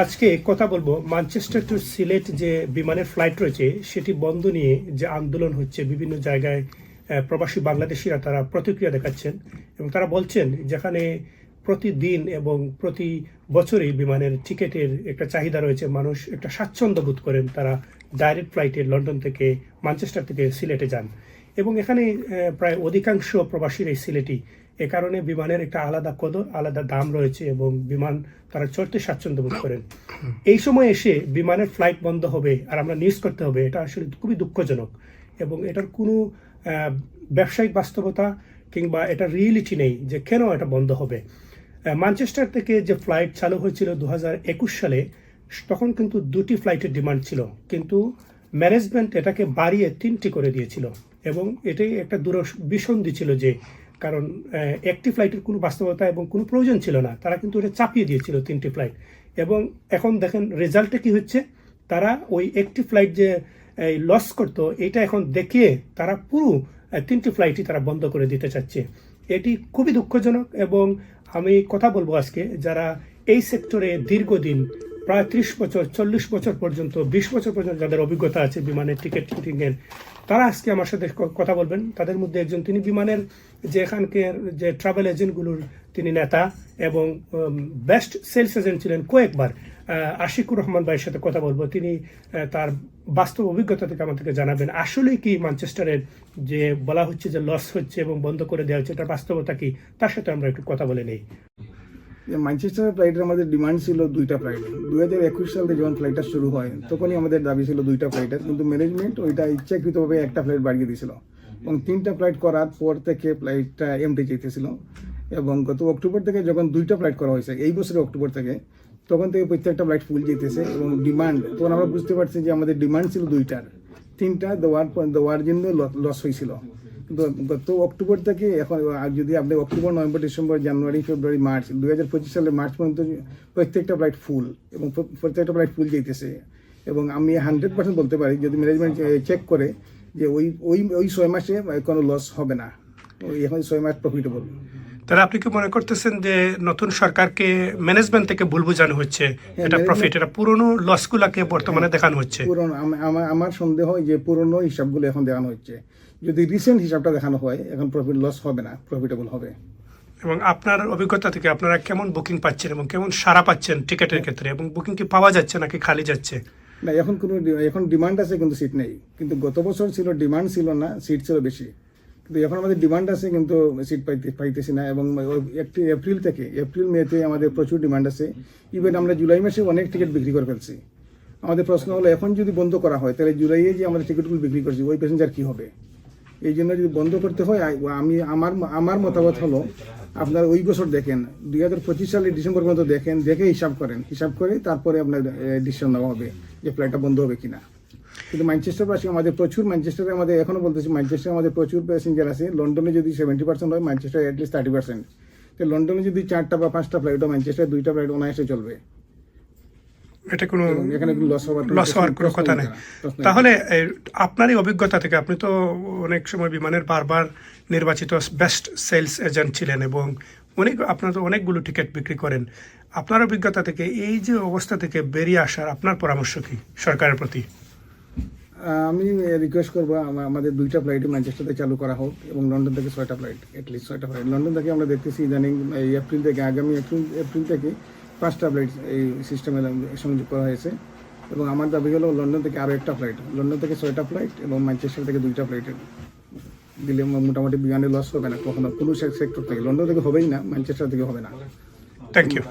আজকে কথা বলব ম্যানচেস্টার টু সিলেট যে বিমানের ফ্লাইট রয়েছে, সেটি বন্ধ নিয়ে যে আন্দোলন হচ্ছে, বিভিন্ন জায়গায় প্রবাসী বাংলাদেশিরা তারা প্রতিক্রিয়া দেখাচ্ছেন এবং তারা বলছেন যেখানে প্রতিদিন এবং প্রতি বছরই বিমানের টিকেটের একটা চাহিদা রয়েছে, মানুষ একটা স্বাচ্ছন্দ্য বোধ করেন তারা ডাইরেক্ট ফ্লাইটে লন্ডন থেকে ম্যানচেস্টার থেকে সিলেটে যান। এবং এখানে প্রায় অধিকাংশ প্রবাসীর এই সিলেটি। এ কারণে বিমানের একটা আলাদা কদর, আলাদা দাম রয়েছে এবং বিমান তারা চড়তে স্বাচ্ছন্দ্য বোধ করেন। এই সময় এসে বিমানের ফ্লাইট বন্ধ হবে আর আমরা নিউজ করতে হবে, এটা আসলে খুবই দুঃখজনক। এবং এটার কোনো ব্যবসায়িক বাস্তবতা কিংবা এটা রিয়েলিটি নেই যে কেন এটা বন্ধ হবে। ম্যানচেস্টার থেকে যে ফ্লাইট চালু হয়েছিল দু হাজার একুশ সালে, তখন কিন্তু দুটি ফ্লাইটের ডিমান্ড ছিল। কিন্তু ম্যানেজমেন্ট এটাকে বাড়িয়ে তিনটি করে দিয়েছিল। এবং এটাই একটা দূর বিসন্ধি ছিল যে কারণ একটি ফ্লাইটের কোনো বাস্তবতা এবং কোনো প্রয়োজন ছিল না। তারা কিন্তু এটা চাপিয়ে দিয়েছিল তিনটি ফ্লাইট এবং এখন দেখেন রেজাল্টে কি হচ্ছে? তারা ওই একটি ফ্লাইট যে লস করতো, এটা এখন দেখিয়ে তারা পুরো তিনটি ফ্লাইটই তারা বন্ধ করে দিতে চাচ্ছে। এটি খুবই দুঃখজনক এবং আমি কথা বলব আজকে, যারা এই সেক্টরে দীর্ঘদিন প্রায় ত্রিশ বছর, চল্লিশ বছর পর্যন্ত, বিশ বছর পর্যন্ত যাদের অভিজ্ঞতা আছে বিমানের টিকিট বুকিংয়ের তারা আজকে আমার সাথে কথা বলবেন। তাদের মধ্যে একজন তিনি বিমানের যে এখানকার যে ট্রাভেল এজেন্টগুলোর তিনি নেতা এবং বেস্ট সেলস এজেন্ট ছিলেন কয়েকবার আশিকুর রহমান ভাইয়ের সাথে কথা বলব। তিনি তার বাস্তব অভিজ্ঞতা থেকে আমাদেরকে জানাবেন। আসলে কি ম্যানচেস্টারের যে বলা হচ্ছে যে লস হচ্ছে এবং বন্ধ করে দেওয়া হচ্ছে, তার বাস্তবতা কি? তার সাথে আমরা একটু কথা বলে নেই। যে ম্যানচেস্টার ফ্লাইটের আমাদের ডিমান্ড ছিল দুইটা ফ্লাইট দু হাজার একুশ সালে যখন ফ্লাইটটা শুরু হয়, তখনই আমাদের দাবি ছিল দুইটা ফ্লাইটের কিন্তু ম্যানেজমেন্ট ওইটা ইচ্ছাকৃতভাবে একটা ফ্লাইট বাড়িয়ে দিয়েছিল। এবং তিনটা ফ্লাইট করার পর থেকে ফ্লাইটটা এমটি যেতেছিল। এবং গত অক্টোবর থেকে যখন দুইটা ফ্লাইট করা হয়েছে, এই বছরের অক্টোবর থেকে, তখন থেকে প্রত্যেকটা ফ্লাইট ফুল যেতেছে এবং ডিমান্ড তখন আমরা বুঝতে পারছি যে আমাদের ডিমান্ড ছিল দুইটার। তিনটা দেওয়ার দেওয়ার জন্য লস হয়েছিল। গত অক্টোবর থেকে এখন যদি আপনি October November December January February March দু হাজার পঁচিশ সালে মার্চ পর্যন্ত প্রত্যেকটা ফ্লাইট ফুল এবং প্রত্যেকটা ফ্লাইট ফুল যেতেছে এবং আমি হান্ড্রেড পার্সেন্ট বলতে পারি যদি ম্যানেজমেন্ট চেক করে যে ওই ওই ওই ছয় মাসে কোনো লস হবে না। ওই এখন ছয় মাস প্রফিটেবল তাহলে আপনি কি মনে করতেছেন যে নতুন সরকারকে ম্যানেজমেন্ট থেকে ভুল বোঝানো হচ্ছে? এটা প্রফিট এটা পুরনো লসগুলাকে বর্তমানে দেখানো হচ্ছে। পুরনো আমার আমার সন্দেহ যে পুরনো হিসাবগুলো এখন দেখানো হচ্ছে। যদি রিসেন্ট হিসাবটা দেখানো হয় এখন প্রফিট লস হবে না প্রফিটেবল হবে। এবং আপনার অভিজ্ঞতা থেকে আপনারা কেমন বুকিং পাচ্ছেন এবং কেমন সারা পাচ্ছেন টিকেটের ক্ষেত্রে? এবং বুকিং কি পাওয়া যাচ্ছে নাকি খালি যাচ্ছে? না এখন কোনো এখন ডিমান্ড আছে কিন্তু সিট নেই। কিন্তু গত বছর ছিল ডিমান্ড ছিল না সিট ছিল বেশি। কিন্তু এখন আমাদের ডিমান্ড আছে কিন্তু সিট পাইতে পাইতেছি না এবং একটি এপ্রিল থেকে এপ্রিল মেতে আমাদের প্রচুর ডিমান্ড আছে। ইভেন আমরা জুলাই মাসে অনেক টিকিট বিক্রি করে ফেলছি। আমাদের প্রশ্ন হলো এখন যদি বন্ধ করা হয় তাহলে জুলাইয়ে যে আমরা টিকিটগুলো বিক্রি করছি ওই প্যাসেঞ্জার কী হবে? এই জন্য যদি বন্ধ করতে হয় আমি, আমার আমার মতামত হলো, আপনার ওই বছর দেখেন, দুই হাজার পঁচিশ সালে ডিসেম্বর পর্যন্ত দেখেন, দেখে হিসাব করেন। হিসাব করে তারপরে আপনার ডিসিশন নেওয়া হবে যে ফ্লাইটটা বন্ধ হবে কিনা। কিন্তু ম্যানচেস্টার পাশে আমাদের প্রচুর ম্যানচেস্টারে আমাদের এখনও বলতেছি ম্যানচেস্টারে আমাদের প্রচুর প্যাসেঞ্জার আছে। লন্ডনে যদি সেভেন্টি পার্সেন্ট হয় Manchester at least thirty percent তো লন্ডনে যদি চারটা বা পাঁচটা ফ্লাইট হয় ম্যানচেস্টার দুইটা ফ্লাইট অনায়াসে চলবে। এটা কোনো লস হওয়ার কোনো কথা নেই। তাহলে এই, আপনারই অভিজ্ঞতা থেকে আপনি তো অনেক সময় বিমানের বারবার নির্বাচিত বেস্ট সেলস এজেন্ট ছিলেন এবং অনেক আপনারা তো অনেকগুলো টিকিট বিক্রি করেন। আপনার অভিজ্ঞতা থেকে এই যে অবস্থা থেকে বেরিয়ে আসার আপনার পরামর্শ কি সরকারের প্রতি? আমি রিকোয়েস্ট করব আমাদের দুইটা ফ্লাইট ম্যানচেস্টার চালু করা হোক এবং লন্ডন থেকে ছয়টা ফ্লাইট অ্যাটলিস্ট ছয়টা ফ্লাইট লন্ডন থেকে আমরা দেখতেছি ইদানিং এই এপ্রিল থেকে আগামী এপ্রিল এপ্রিল থেকে পাঁচটা ফ্লাইট এই সিস্টেমে সংযোগ করা হয়েছে। এবং আমার দাবি হলো লন্ডন থেকে আরও একটা ফ্লাইট লন্ডন থেকে ছয়টা ফ্লাইট এবং ম্যানচেস্টার থেকে দুইটা ফ্লাইট দিলে মোটামুটি বিমানে লস হবে না, কখনো কোনো সেক্টর থেকে। লন্ডন থেকে হবেই না, ম্যানচেস্টার থেকে হবে না। Thank you